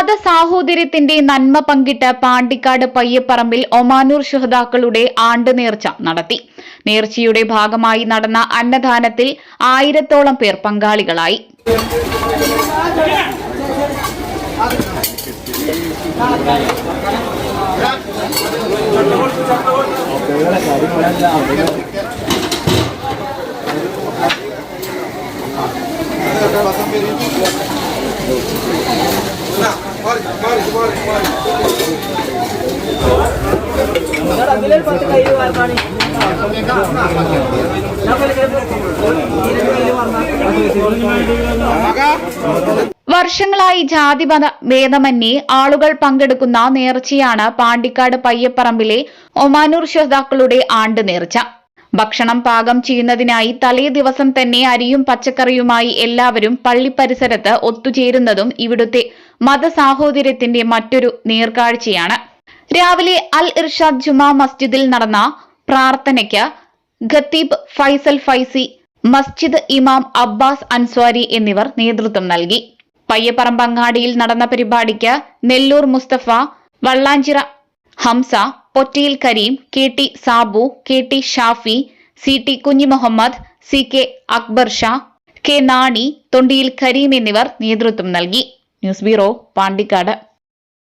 മതസാഹോദര്യത്തിന്റെ നന്മ പങ്കിട്ട് പാണ്ടിക്കാട് പയ്യപ്പറമ്പിൽ ഒമാനൂർ ശുഹതാക്കളുടെ ആണ്ട് നേർച്ച നടത്തി. നേർച്ചയുടെ ഭാഗമായി നടന്ന അന്നദാനത്തിൽ ആയിരത്തോളം പേർ പങ്കാളികളായി. വർഷങ്ങളായി ജാതിമത ഭേദമന്യേ ആളുകൾ പങ്കെടുക്കുന്ന നേർച്ചയാണ് പാണ്ടിക്കാട് പയ്യപ്പറമ്പിലെ ഒമാനൂർ ശ്രോതാക്കളുടെ ആണ്ട് നേർച്ച. ഭക്ഷണം പാകം ചെയ്യുന്നതിനായി തലേ ദിവസം തന്നെ അരിയും പച്ചക്കറിയുമായി എല്ലാവരും പള്ളി പരിസരത്ത് ഒത്തുചേരുന്നതും ഇവിടുത്തെ മതസാഹോദര്യത്തിന്റെ മറ്റൊരു നേർക്കാഴ്ചയാണ്. രാവിലെ അൽ ഇർഷാദ് ജുമാ മസ്ജിദിൽ നടന്ന പ്രാർത്ഥനയ്ക്ക് ഖത്തീബ് ഫൈസൽ ഫൈസി മസ്ജിദ് ഇമാം അബ്ബാസ് അൻസ്വാരി എന്നിവർ നേതൃത്വം നൽകി. പയ്യപ്പറമ്പങ്ങാടിയിൽ നടന്ന പരിപാടിക്ക് Nellur Musthafa Vallanchira Hamza Pottiyil Kareem K T Sabu K T Shafi C T Kunhimuhammed C K Akbar Shah K Nani Thondiyil Kareem എന്നിവർ നേതൃത്വം നൽകി. News bureau Pandikkad.